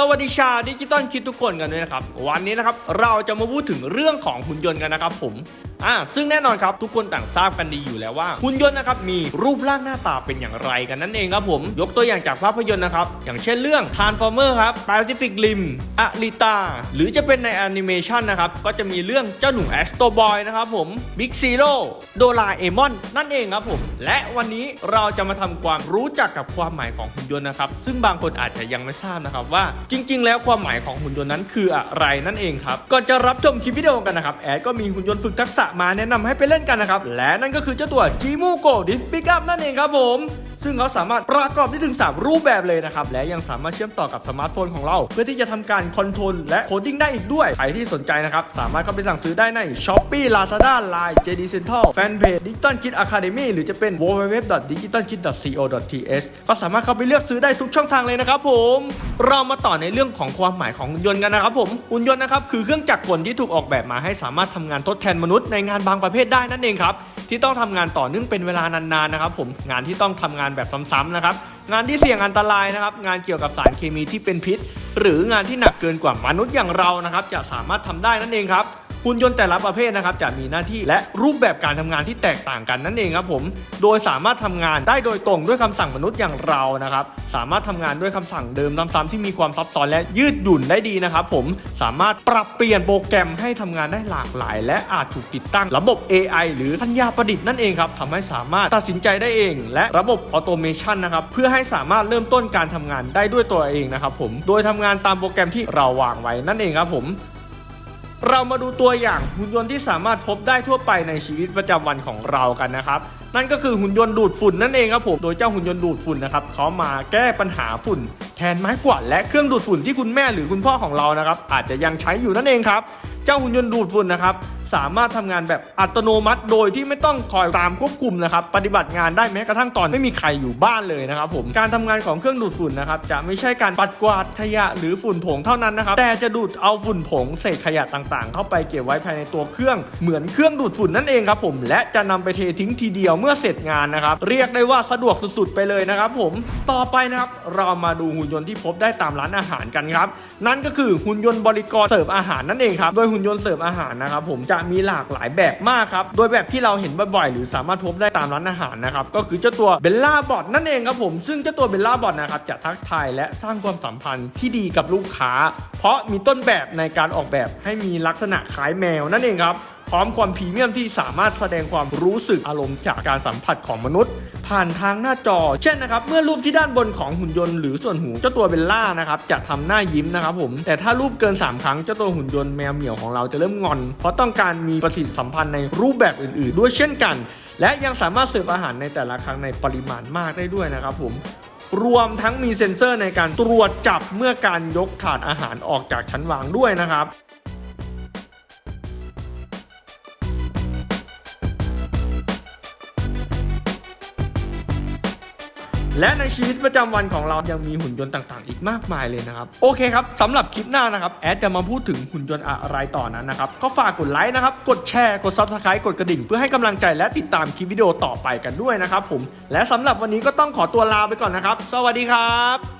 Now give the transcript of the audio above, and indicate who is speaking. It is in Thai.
Speaker 1: สวัสดีชาวดิจิตอลคิดทุกคนกันด้วยนะครับ วันนี้นะครับเราจะมาพูดถึงเรื่องของหุ่นยนต์กันนะครับผม อ่าซึ่งแน่นอนครับทุกคนต่างทราบกันดีอยู่แล้วว่าหุ่นยนต์นะครับมีรูปร่างหน้าตาเป็นอย่างไรกันนั่นเองครับผม ยกตัวอย่างจากภาพยนตร์นะครับ อย่างเช่นเรื่อง Transformer ครับ Pacific Rim อลิตาหรือจะเป็นในแอนิเมชันนะครับ ก็จะมีเรื่องเจ้าหนู Astro Boy นะครับผม Big Zero โดราเอมอนนั่นเองครับผม และวันนี้เราจะมาทำความรู้จักกับความหมายของหุ่นยนต์นะครับ ซึ่งบางคนอาจจะยังไม่ทราบนะครับว่าจริง ๆ แล้วความหมายของหุ่นยนต์นั้นคืออะไรนั่นเองครับก่อนจะรับชมคลิปวิดีโอกันนะครับแอดก็มีหุ่นยนต์ฝึกทักษะมาแนะนำให้ไปเล่นกันนะครับ และนั่นก็คือเจ้าตัวจีมูโกดิสปิกับนั่นเองครับผม ซึ่งเขาสามารถประกอบได้ถึง 3 รูปแบบเลยนะครับ และยังสามารถเชื่อมต่อกับสมาร์ทโฟนของเรา เพื่อที่จะทำการคอนโทรลและโคดิ้งได้อีกด้วย ใครที่สนใจนะครับ สามารถเข้าไปสั่งซื้อได้ใน Shopee Lazada Line JD Central Fanpage Digital Kid Academy หรือจะเป็น www.digitalkid.co.th ก็สามารถเข้าไปเลือกซื้อได้ทุกช่องทางเลยนะครับผม เรามาต่อในเรื่องของความหมายของหุ่นยนต์กันนะครับผมหุ่นยนต์นะครับคือเครื่องจักรกลที่ถูกออกแบบมาให้สามารถทำงานทดแทนมนุษย์ในงานบางประเภทได้นั่นเองครับที่ต้องทำงานต่อเนื่องเป็นเวลานานๆนะครับผมงานที่ต้องทำงานแบบซ้ำๆนะครับ งานที่เสี่ยงอันตรายนะครับ งานเกี่ยวกับสารเคมีที่เป็นพิษ หรืองานที่หนักเกินกว่ามนุษย์อย่างเรานะครับ จะสามารถทำได้นั่นเองครับ หุ่นยนต์แต่ละประเภทนะครับจะมีหน้าที่และรูปแบบการทำงานที่แตกต่างกันนั่นเองครับผม โดยสามารถทำงานได้โดยตรงด้วยคำสั่งมนุษย์อย่างเรานะครับ สามารถทำงานด้วยคำสั่งเดิมซ้ำๆที่มีความซับซ้อนและยืดหยุ่นได้ดีนะครับผม สามารถปรับเปลี่ยนโปรแกรมให้ทำงานได้หลากหลาย และอาจถูกติดตั้งระบบ AI หรือปัญญาประดิษฐ์นั่นเองครับทำให้สามารถตัดสินใจได้เอง และระบบออโตเมชันนะครับเพื่อให้สามารถเริ่มต้นการทำงานได้ด้วยตัวเองนะครับผม โดยทำงานตามโปรแกรมที่เราวางไว้นั่นเองครับผม เรามาดูตัวอย่างหุ่นยนต์ที่สามารถพบได้ทั่วไปในชีวิตประจำวันของเรากันนะครับนั่นก็คือหุ่นยนต์ดูดฝุ่นนั่นเองครับผม โดยเจ้าหุ่นยนต์ดูดฝุ่นนะครับเขามาแก้ปัญหาฝุ่น แทนไม้กวาดและเครื่องดูดฝุ่นที่คุณแม่หรือคุณพ่อของเรานะครับ อาจจะยังใช้อยู่นั่นเองครับ เจ้าหุ่นยนต์ดูดฝุ่นนะครับสามารถทำงานแบบอัตโนมัติ โดยที่ไม่ต้องคอยตามควบคุมนะครับ ปฏิบัติงานได้แม้กระทั่งตอนไม่มีใครอยู่บ้านเลยนะครับผมการทำงานของเครื่องดูดฝุ่นนะครับจะไม่ใช่การปัดกวาดขยะหรือฝุ่นผงเท่านั้นนะครับ แต่จะดูดเอาฝุ่นผงเศษขยะต่างๆ เข้าไปเก็บไว้ภายในตัวเครื่องเหมือนเครื่องดูดฝุ่นนั่นเองครับผมและจะนำไปเททิ้งทีเดียวเมื่อเสร็จงานนะครับ เรียกได้ว่าสะดวกสุดๆไปเลยนะครับผมต่อไปนะครับเรามาดูหุ่นยนต์ที่พบได้ตามร้านอาหารกันครับ นั่นก็คือหุ่นยนต์บริกรเสิร์ฟอาหารนั่นเองครับโดยหุ่นยนต์เสิร์ฟอาหารนะครับผมจะมีหลากหลายแบบมากครับโดยแบบที่เราเห็นบ่อยๆ หรือสามารถพบได้ตามร้านอาหารนะครับก็คือเจ้าตัวเบลล่าบอทนั่นเองครับผมซึ่งเจ้าตัวเบลล่าบอทนะครับจะทักทายและสร้างความสัมพันธ์ที่ดีกับลูกค้า เพราะมีต้นแบบในการออกแบบให้มีลักษณะคล้ายแมวนั่นเองครับ พร้อมความพรีเมียมที่สามารถแสดงความรู้สึกอารมณ์จากการสัมผัสของมนุษย์ ผ่านทางหน้าจอ เช่นนะครับ เมื่อรูปที่ด้านบนของหุ่นยนต์หรือส่วนหูเจ้าตัวเบลล่านะครับจะทำหน้ายิ้มนะครับผม แต่ถ้ารูปเกิน 3 ครั้งเจ้าตัวหุ่นยนต์แมวเหมียวของเราจะเริ่มงอน เพราะต้องการมีประสิทธิสัมพันธ์ในรูปแบบอื่น ๆ ด้วยเช่นกัน และยังสามารถเสิร์ฟอาหารในแต่ละครั้งในปริมาณมากได้ด้วยนะครับผมรวมทั้งมีเซ็นเซอร์ในการตรวจจับเมื่อการยกถาดอาหารออกจากชั้นวางด้วยนะครับ และในชีวิตประจำวันของเรายังมีหุ่นยนต์ต่างๆ อีกมากมายเลยนะครับ โอเคครับสำหรับคลิปหน้านะครับ แอดจะมาพูดถึงหุ่นยนต์อะไรต่อนั้นนะครับ ก็ฝากกดไลค์นะครับ กดแชร์ กด Subscribe กดกระดิ่ง เพื่อให้กำลังใจและติดตามคลิปวิดีโอต่อไปกันด้วยนะครับผม และสำหรับวันนี้ก็ต้องขอตัวลาไปก่อนนะครับ สวัสดีครับ